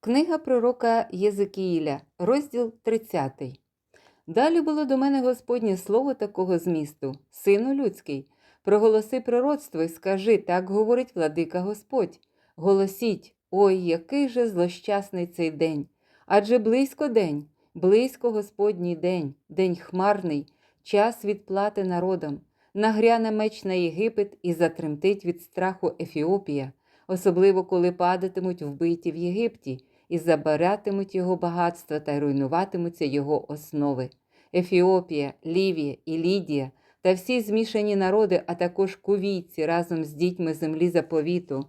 Книга пророка Єзикіїля, розділ 30. Далі було до мене Господнє слово такого змісту, сину людський, проголоси пророцтво і скажи, так говорить владика Господь. Голосіть, ой, який же злощасний цей день! Адже близько день, близько Господній день, день хмарний, час відплати народам, нагряне меч на Єгипет і затремтить від страху Ефіопія, особливо коли падатимуть вбиті в Єгипті і забиратимуть його багатства та руйнуватимуться його основи. Ефіопія, Лівія і Лідія та всі змішані народи, а також кувійці разом з дітьми землі заповіту.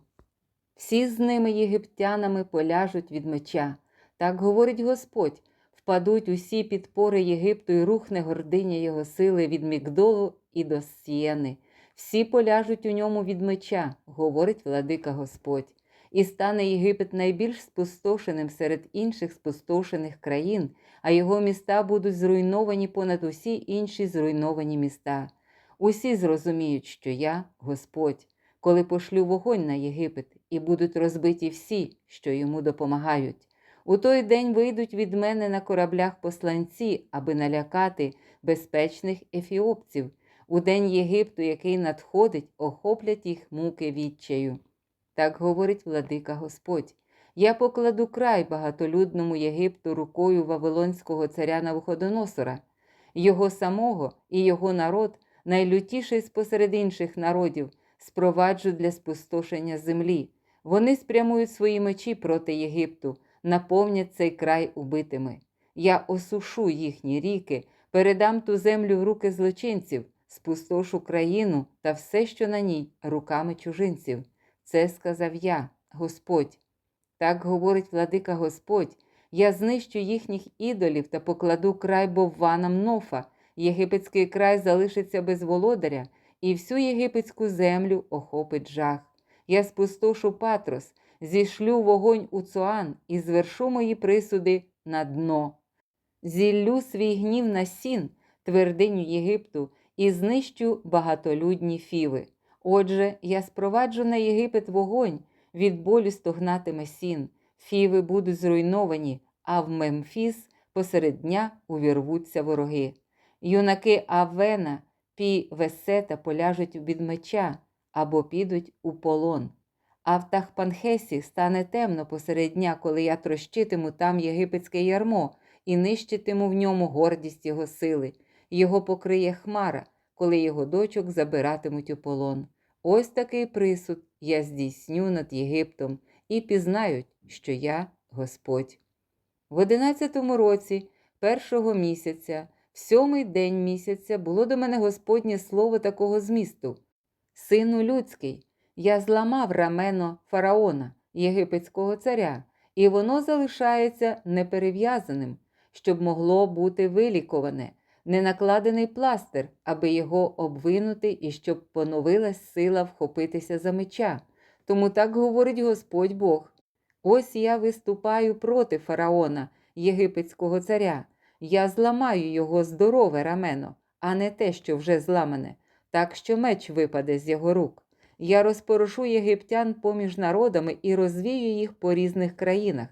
Всі з ними єгиптянами поляжуть від меча. Так говорить Господь, впадуть усі підпори Єгипту і рухне гординя його сили від Мігдолу і до Сієни. Всі поляжуть у ньому від меча, говорить владика Господь. І стане Єгипет найбільш спустошеним серед інших спустошених країн, а його міста будуть зруйновані понад усі інші зруйновані міста. Усі зрозуміють, що я Господь, коли пошлю вогонь на Єгипет, і будуть розбиті всі, що йому допомагають. У той день вийдуть від мене на кораблях посланці, аби налякати безпечних ефіопців. У день Єгипту, який надходить, охоплять їх муки відчаю. Так говорить владика Господь. Я покладу край багатолюдному Єгипту рукою Вавилонського царя Навуходоносора, його самого і його народ, найлютіший спосеред інших народів, спроваджу для спустошення землі. Вони спрямують свої мечі проти Єгипту, наповнять цей край убитими. Я осушу їхні ріки, передам ту землю в руки злочинців, спустошу країну та все, що на ній, руками чужинців. Це сказав я, Господь. Так говорить владика Господь. Я знищу їхніх ідолів та покладу край бовванам Нофа. Єгипетський край залишиться без володаря, і всю єгипетську землю охопить жах. Я спустошу Патрос, зішлю вогонь у Цоан і звершу мої присуди на дно. Зіллю свій гнів на сін, твердиню Єгипту, і знищу багатолюдні фіви. Отже, я спроваджу на Єгипет вогонь, від болю стогнатиме сін, фіви будуть зруйновані, а в Мемфіс посеред дня увірвуться вороги. Юнаки Авена, Пі Весета поляжуть від меча або підуть у полон. А в Тахпанхесі стане темно посеред дня, коли я трощитиму там єгипетське ярмо і нищитиму в ньому гордість його сили. Його покриє хмара, коли його дочок забиратимуть у полон. Ось такий присуд я здійсню над Єгиптом і пізнають, що я Господь. В одинадцятому році, першого місяця, в сьомий день місяця, було до мене Господнє слово такого змісту: Сину людський, я зламав рамено фараона, єгипетського царя, і воно залишається неперев'язаним, щоб могло бути вилікуване не накладений пластир, аби його обвинути і щоб поновилась сила вхопитися за меча. Тому так говорить Господь Бог. Ось я виступаю проти фараона, єгипетського царя. Я зламаю його здорове рамено, а не те, що вже зламане, так що меч випаде з його рук. Я розпорушу єгиптян поміж народами і розвію їх по різних країнах.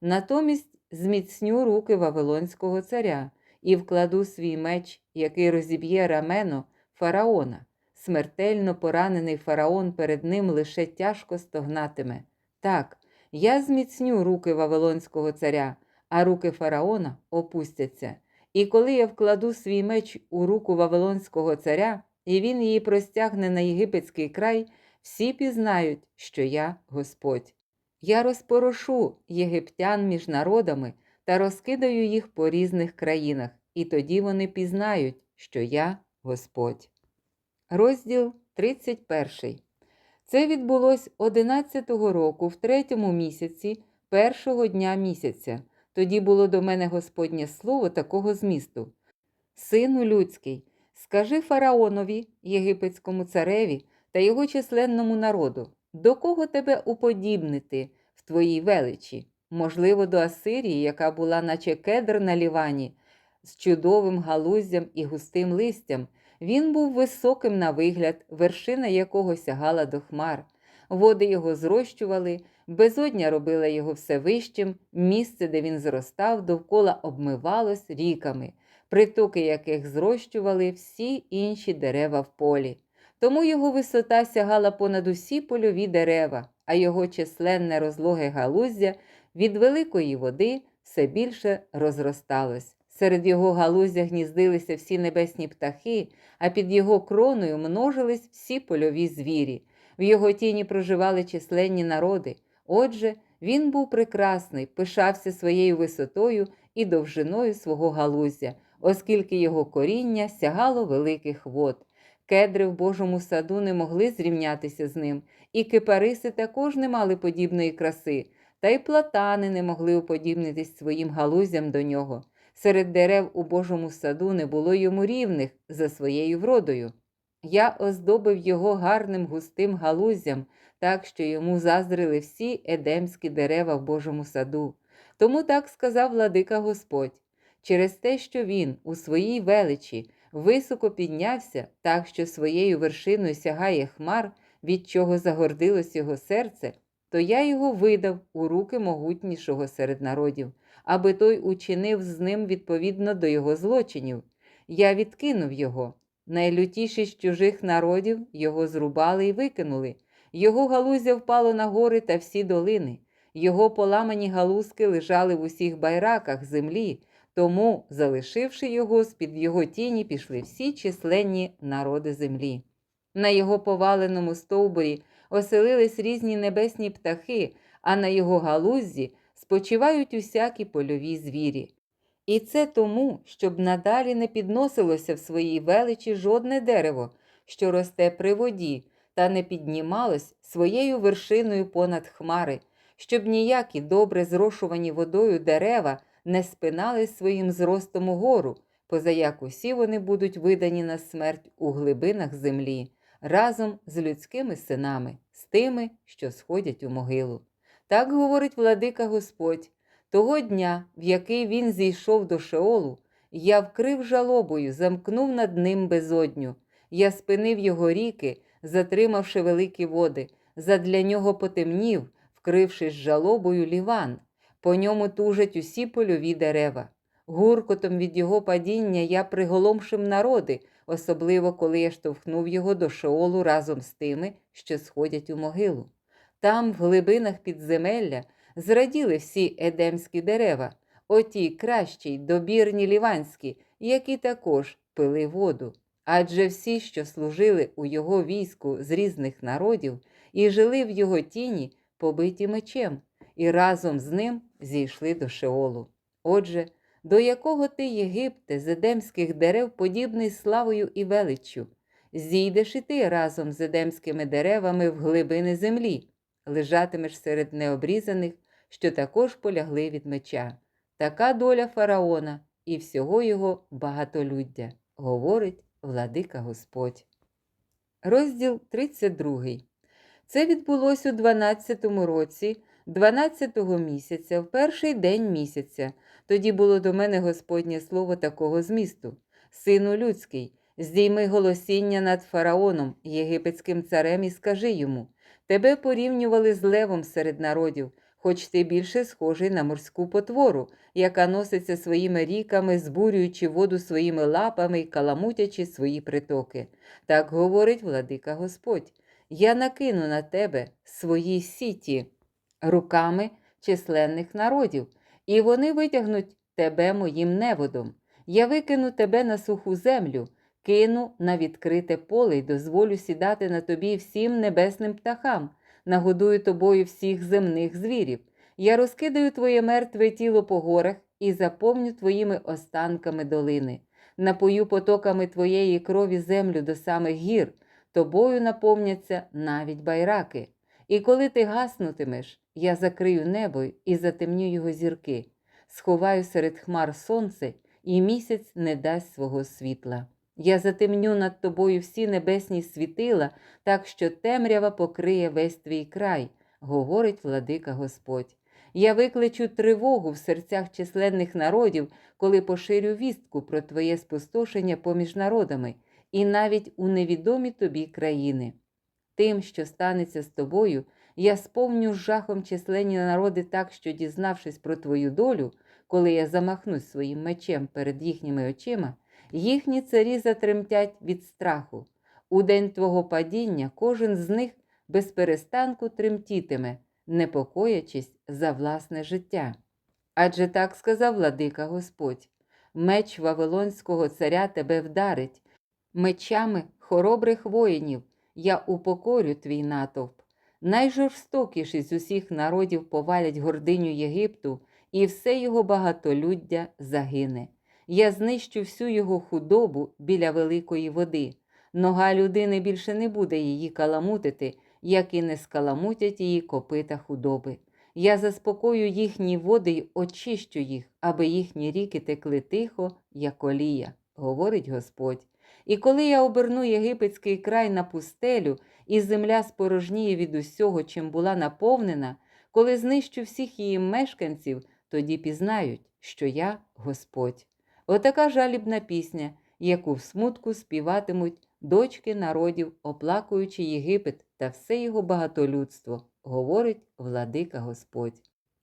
Натомість зміцню руки Вавилонського царя і вкладу свій меч, який розіб'є рамено фараона. Смертельно поранений фараон перед ним лише тяжко стогнатиме. Так, я зміцню руки Вавилонського царя, а руки фараона опустяться. І коли я вкладу свій меч у руку Вавилонського царя, і він її простягне на єгипетський край, всі пізнають, що я Господь. Я розпорошу єгиптян між народами та розкидаю їх по різних країнах, і тоді вони пізнають, що я Господь. Розділ 31. Це відбулось 11-го року, в третьому місяці, першого дня місяця. Тоді було до мене Господнє слово такого змісту. Сину людський, скажи фараонові, єгипетському цареві та його численному народу, до кого тебе уподібнити в твоїй величі? Можливо, до Асирії, яка була, наче кедр на лівані, з чудовим галуздям і густим листям. Він був високим на вигляд, вершина якого сягала до хмар. Води його зрощували, Безодня робила його все вищим, місце, де він зростав, довкола обмивалось ріками, притоки яких зрощували всі інші дерева в полі. Тому його висота сягала понад усі польові дерева, а його численне розлоге галуздя від великої води все більше розросталось. Серед його галуздя гніздилися всі небесні птахи, а під його кроною множились всі польові звірі. В його тіні проживали численні народи. Отже, він був прекрасний, пишався своєю висотою і довжиною свого галуздя, оскільки його коріння сягало великих вод. Кедри в Божому саду не могли зрівнятися з ним, і кипариси також не мали подібної краси, та й платани не могли уподібнитись своїм галузям до нього. Серед дерев у Божому саду не було йому рівних за своєю вродою. Я оздобив його гарним густим галуздям, так що йому заздрили всі едемські дерева в Божому саду. Тому так сказав владика Господь. Через те, що він у своїй величі високо піднявся, так що своєю вершиною сягає хмар, від чого загордилось його серце, то я його видав у руки могутнішого серед народів, аби той учинив з ним відповідно до його злочинів. Я відкинув його. Найлютіші з чужих народів його зрубали і викинули. Його галузя впало на гори та всі долини. Його поламані галузки лежали в усіх байраках землі, тому, залишивши його, з-під його тіні пішли всі численні народи землі. На його поваленому стовбурі оселились різні небесні птахи, а на його галуззі спочивають усякі польові звірі. І це тому, щоб надалі не підносилося в своїй величі жодне дерево, що росте при воді, та не піднімалось своєю вершиною понад хмари, щоб ніякі добре зрошувані водою дерева не спинали своїм зростом угору, позаяк усі вони будуть видані на смерть у глибинах землі, разом з людськими синами, з тими, що сходять у могилу. Так говорить владика Господь. Того дня, в який він зійшов до Шеолу, я вкрив жалобою, замкнув над ним безодню. Я спинив його ріки, затримавши великі води, задля нього потемнів, вкрившись жалобою ліван. По ньому тужать усі польові дерева. Гуркотом від його падіння я приголомшив народи, особливо коли я штовхнув його до Шеолу разом з тими, що сходять у могилу. Там, в глибинах підземелля, зраділи всі едемські дерева, оті кращі добірні ліванські, які також пили воду. Адже всі, що служили у його війську з різних народів і жили в його тіні, побиті мечем, і разом з ним зійшли до Шеолу. Отже, до якого ти, Єгипте, з едемських дерев подібний славою і величчю, зійдеш і ти разом з едемськими деревами в глибини землі, лежатимеш серед необрізаних, що також полягли від меча. Така доля фараона і всього його багатолюддя, говорить владика Господь. Розділ 32. Це відбулося у 12-му році, 12-го місяця, в перший день місяця. Тоді було до мене Господнє слово такого змісту: Сину людський, здійми голосіння над фараоном, єгипетським царем, і скажи йому: Тебе порівнювали з левом серед народів, хоч ти більше схожий на морську потвору, яка носиться своїми ріками, збурюючи воду своїми лапами і каламутячи свої притоки. Так говорить владика Господь. Я накину на тебе свої сіті руками численних народів, і вони витягнуть тебе моїм неводом. Я викину тебе на суху землю, кину на відкрите поле й дозволю сідати на тобі всім небесним птахам, нагодую тобою всіх земних звірів. Я розкидаю твоє мертве тіло по горах і заповню твоїми останками долини, напою потоками твоєї крові землю до самих гір, тобою наповняться навіть байраки. І коли ти гаснутимеш, я закрию небо і затемню його зірки, сховаю серед хмар сонце, і місяць не дасть свого світла. Я затемню над тобою всі небесні світила, так що темрява покриє весь твій край, говорить владика Господь. Я викличу тривогу в серцях численних народів, коли поширю вістку про твоє спустошення поміж народами, і навіть у невідомі тобі країни. Тим, що станеться з тобою, Я сповню жахом численні народи так, що, дізнавшись про твою долю, коли я замахнусь своїм мечем перед їхніми очима, їхні царі затремтять від страху. У день твого падіння кожен з них без перестанку тремтітиме, непокоячись за власне життя. Адже так сказав владика Господь: меч Вавилонського царя тебе вдарить, мечами хоробрих воїнів я упокорю твій натовп. Найжорстокіші з усіх народів повалять гординю Єгипту, і все його багатолюддя загине. Я знищу всю його худобу біля великої води. Нога людини більше не буде її каламутити, як і не скаламутять її копита худоби. Я заспокою їхні води й очищу їх, аби їхні ріки текли тихо, як олія, говорить Господь. І коли я оберну єгипетський край на пустелю, і земля спорожніє від усього, чим була наповнена, коли знищу всіх її мешканців, тоді пізнають, що я Господь. Отака жалібна пісня, яку в смутку співатимуть дочки народів, оплакуючи Єгипет та все його багатолюдство, говорить владика Господь.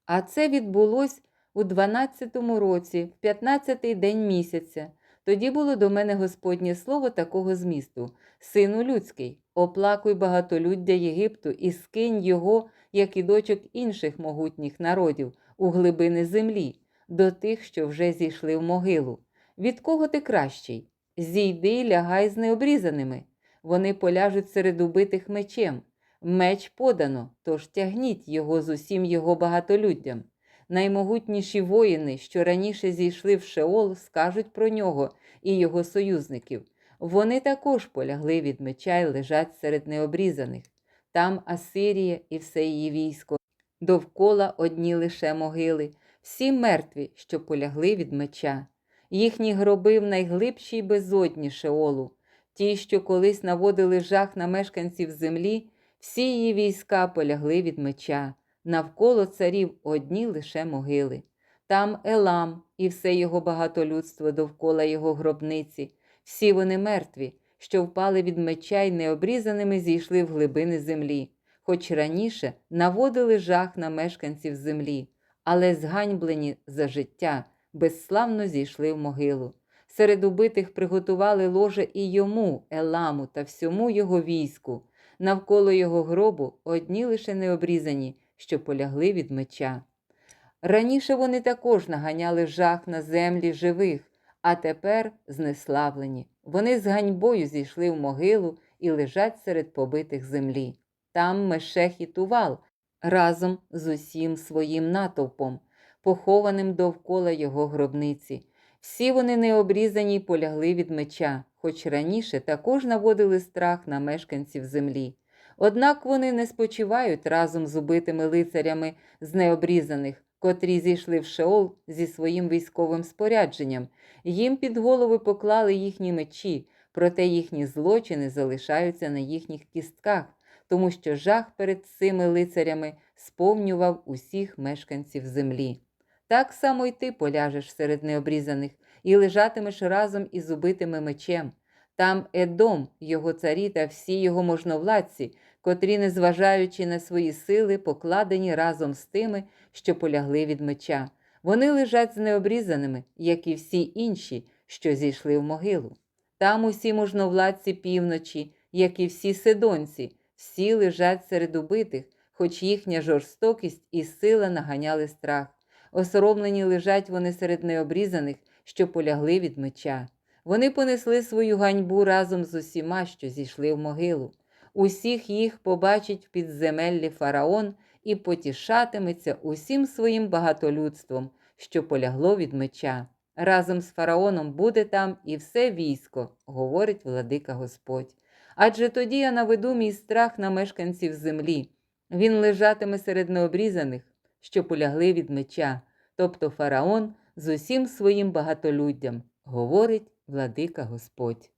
А це відбулось у 12-му році, в 15-й день місяця. Тоді було до мене Господнє слово такого змісту: Сину людський, оплакуй багатолюддя Єгипту і скинь його, як і дочок інших могутніх народів, у глибини землі, до тих, що вже зійшли в могилу. Від кого ти кращий? Зійди лягай з необрізаними. Вони поляжуть серед убитих мечем. Меч подано, тож тягніть його з усім його багатолюддям. Наймогутніші воїни, що раніше зійшли в Шеол, скажуть про нього і його союзників. Вони також полягли від меча й лежать серед необрізаних. Там Асирія і все її військо. Довкола одні лише могили, всі мертві, що полягли від меча. Їхні гроби в найглибшій безодні Шеолу, ті, що колись наводили жах на мешканців землі, всі її війська полягли від меча, навколо царів одні лише могили. Там Елам і все його багатолюдство довкола його гробниці, всі вони мертві, що впали від меча й необрізаними зійшли в глибини землі, хоч раніше наводили жах на мешканців землі, але зганьблені за життя, безславно зійшли в могилу. Серед убитих приготували ложе і йому, Еламу, та всьому його війську. Навколо його гробу одні лише необрізані, що полягли від меча. Раніше вони також наганяли жах на землі живих, а тепер знеславлені. Вони з ганьбою зійшли в могилу і лежать серед побитих землі. Там Мешех і Тувал разом з усім своїм натовпом, похованим довкола його гробниці. Всі вони необрізані й полягли від меча, хоч раніше також наводили страх на мешканців землі. Однак вони не спочивають разом з убитими лицарями з необрізаних, котрі зійшли в Шеол зі своїм військовим спорядженням. Їм під голови поклали їхні мечі, проте їхні злочини залишаються на їхніх кістках, тому що жах перед цими лицарями сповнював усіх мешканців землі. Так само й ти поляжеш серед необрізаних і лежатимеш разом із убитими мечем. Там Едом, його царі та всі його можновладці, котрі, незважаючи на свої сили, покладені разом з тими, що полягли від меча. Вони лежать з необрізаними, як і всі інші, що зійшли в могилу. Там усі можновладці півночі, як і всі сидонці, всі лежать серед убитих, хоч їхня жорстокість і сила наганяли страх. Осоромлені лежать вони серед необрізаних, що полягли від меча. Вони понесли свою ганьбу разом з усіма, що зійшли в могилу. Усіх їх побачить в підземеллі фараон і потішатиметься усім своїм багатолюдством, що полягло від меча. Разом з фараоном буде там і все військо, говорить владика Господь. Адже тоді я наведу мій страх на мешканців землі. Він лежатиме серед необрізаних, що полягли від меча, тобто фараон з усім своїм багатолюддям, говорить владика Господь.